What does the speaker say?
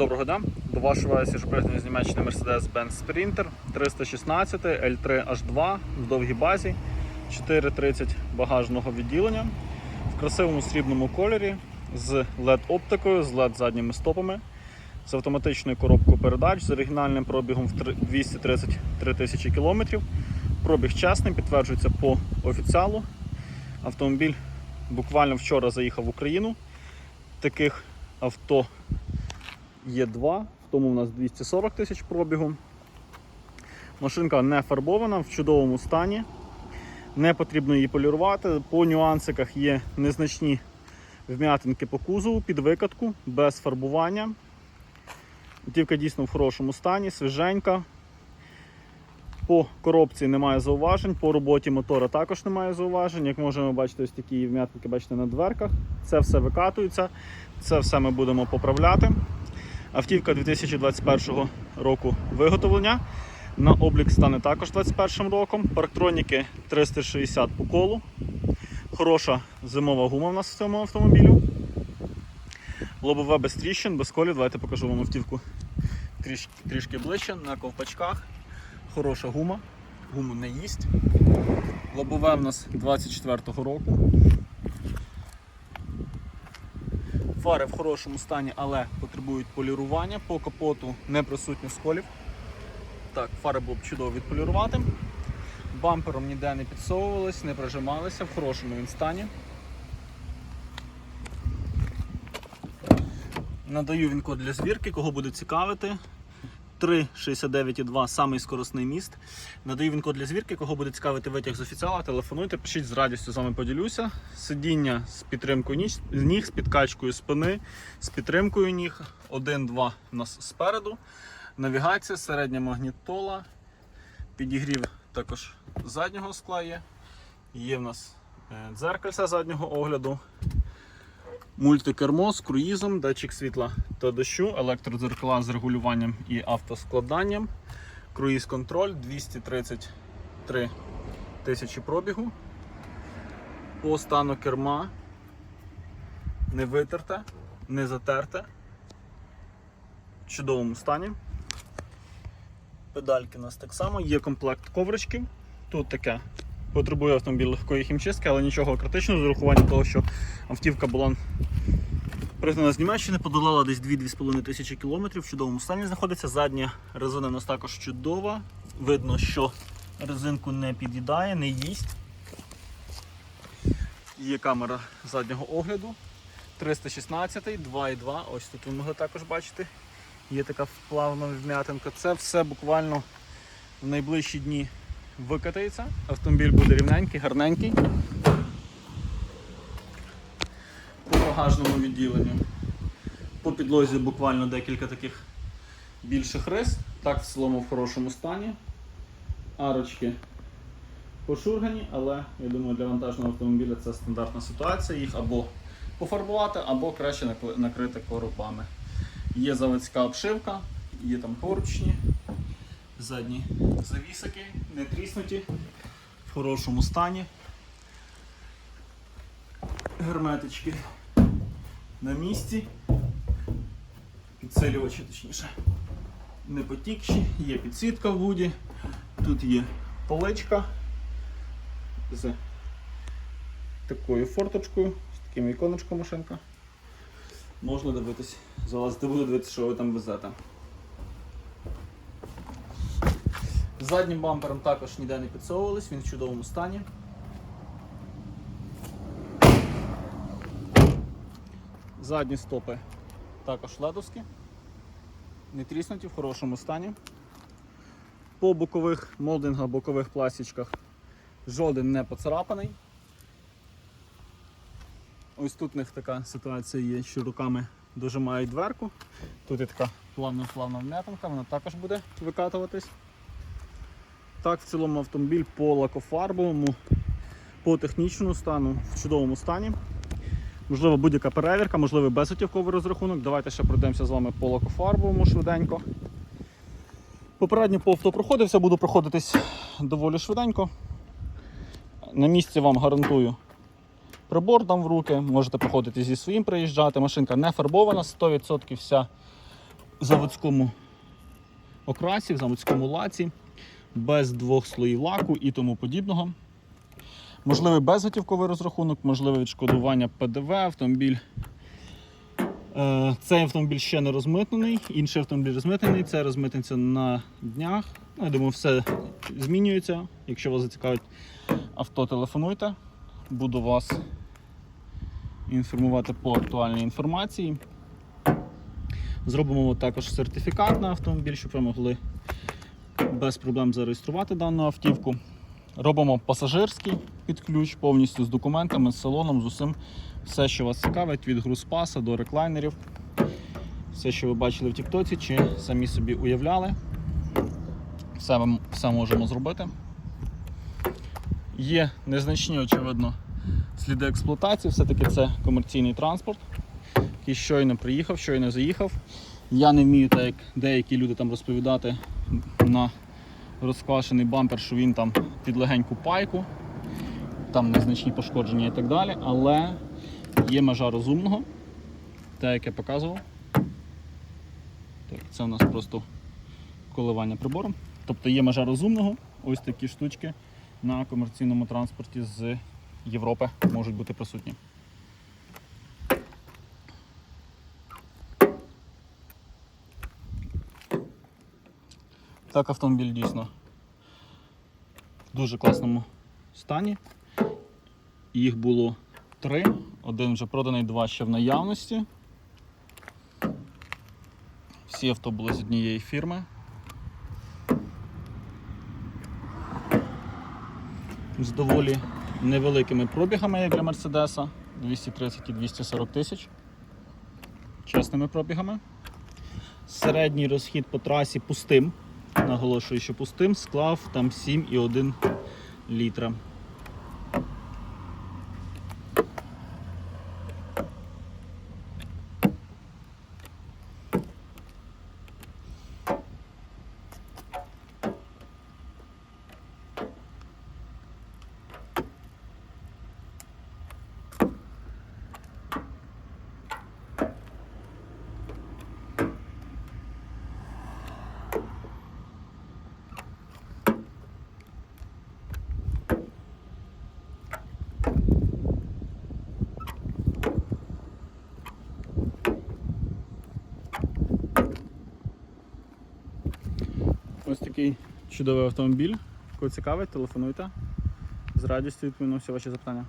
Доброго дня. До вашої уваги свіжопригнаний з Німеччини Mercedes-Benz Sprinter 316 L3H2 в довгій базі, 430 багажного відділення, в красивому срібному кольорі з LED-оптикою, з LED задніми стопами, з автоматичною коробкою передач, з оригінальним пробігом в 233 тисячі кілометрів. Пробіг чесний, підтверджується по офіціалу. Автомобіль буквально вчора заїхав в Україну. Таких авто є два, в тому у нас 240 тисяч пробігу. Машинка не фарбована, в чудовому стані. Не потрібно її полірувати. По нюансиках є незначні вм'ятинки по кузову під викатку, без фарбування. Автівка дійсно в хорошому стані, свіженька. По коробці немає зауважень, по роботі мотора також немає зауважень. Як можемо бачити, ось такі вм'ятинки бачите на дверках. Це все викатується, це все ми будемо поправляти. Автівка 2021 року виготовлення. На облік стане також 2021 роком. Парктроніки 360 по колу. Хороша зимова гума в нас в цьому автомобілю. Лобове без тріщин, без колів. Давайте покажу вам автівку трішки, трішки ближче на ковпачках. Хороша гума. Гуму не їсть. Лобове в нас 24-го року. Фари в хорошому стані, але потребують полірування. По капоту не присутні сколів. Так, фари було б чудово відполірувати. Бампером ніде не підсовувалися, не прижималися, в хорошому він стані. Надаю він код для звірки, кого буде цікавити. 3,69,2 самий скоростний міст. Надаю він код для звірки, кого буде цікавити витяг з офіціала, телефонуйте, пишіть з радістю з вами поділюся. Сидіння з підтримкою ніг, з підкачкою спини, з підтримкою ніг. Один-два у нас спереду. Навігація, середня магнітола, підігрів також заднього скла є. Є в нас е, дзеркальце заднього огляду. Мультикермо з круїзом, датчик світла та дощу, електродзеркала з регулюванням і автоскладанням, круїз контроль 233 тисячі пробігу. По стану керма не витерте, не затерте. В чудовому стані. Педальки у нас так само, є комплект ковричків. Тут таке потребує автомобіль легкої хімчистки, але нічого критичного з урахуванням того, що автівка була пригнана з Німеччини, подолала десь 2-2,5 тисячі кілометрів, в чудовому стані знаходиться. Задня резина у нас також чудова. Видно, що резинку не під'їдає, не їсть. Є камера заднього огляду. 316, 2,2. Ось тут ви могли також бачити. Є така плавна вм'ятинка. Це все буквально в найближчі дні викатається. Автомобіль буде рівненький, гарненький. По багажному відділенню. По підлозі буквально декілька таких більших рис. Так, в цілому в хорошому стані. Арочки пошургані, але я думаю, для вантажного автомобіля це стандартна ситуація. Їх або пофарбувати, або краще накрити коробами. Є заводська обшивка, є там поручні, задні завісики, не тріснуті, в хорошому стані. Герметички на місці. Підсилювачі, точніше, не потікші, є підсвітка в вуді, тут є поличка з такою форточкою, з таким іконочком машинка. Можна дивитись, залазити буду дивитися, що ви там везете. Заднім бампером також ніде не підсовувались, він в чудовому стані. Задні стопи також ледовські, не тріснуті в хорошому стані. По бокових молдингах, бокових пластичках жоден не поцарапаний. Ось тут в них така ситуація є, що руками дожимають дверку. Тут є така плавна-плавна вм'ятинка, вона також буде викатуватись. Так, в цілому автомобіль по лакофарбовому, по технічному стану в чудовому стані. Можливо, будь-яка перевірка, можливо, безготівковий розрахунок. Давайте ще пройдемося з вами по лакофарбовому швиденько. Попередньо по авто проходився, буду проходитись доволі швиденько. На місці вам гарантую прибор дам в руки, можете проходити зі своїм приїжджати. Машинка не фарбована, 100% вся заводському окрасі, в заводському лаці, без двох слоїв лаку і тому подібного. Можливий безготівковий розрахунок, можливе відшкодування ПДВ, автомобіль. Е, Цей автомобіль ще не розмитнений, інший автомобіль розмитнений, це розмитнеться на днях. Ну, я думаю, все змінюється. Якщо вас зацікавить авто, телефонуйте. Буду вас інформувати по актуальній інформації. Зробимо також сертифікат на автомобіль, щоб ви могли без проблем зареєструвати дану автівку. Робимо пасажирський під ключ повністю з документами, з салоном, з усім. Все, що вас цікавить, від грузпаса до реклайнерів. Все, що ви бачили в Тіктоці, чи самі собі уявляли. Все, все можемо зробити. Є незначні, очевидно, сліди експлуатації, все-таки це комерційний транспорт, який щойно приїхав, щойно заїхав. Я не вмію, так як деякі люди там розповідати на розквашений бампер, що він там під легеньку пайку, там незначні пошкодження і так далі, але є межа розумного, те, як я показував. Так, це у нас просто коливання прибором. Тобто є межа розумного, ось такі штучки на комерційному транспорті з Європи можуть бути присутні. Так, автомобіль дійсно в дуже класному стані. Їх було три. Один вже проданий, два ще в наявності. Всі авто були з однієї фірми. З доволі невеликими пробігами, як для Мерседеса. 230 і 240 тисяч. Чесними пробігами. Середній розхід по трасі пустим. Наголошую, що пустим склав там 7,1 літра. Такий чудовий автомобіль. Кого цікавить, телефонуйте. З радістю відповім на всі ваші запитання.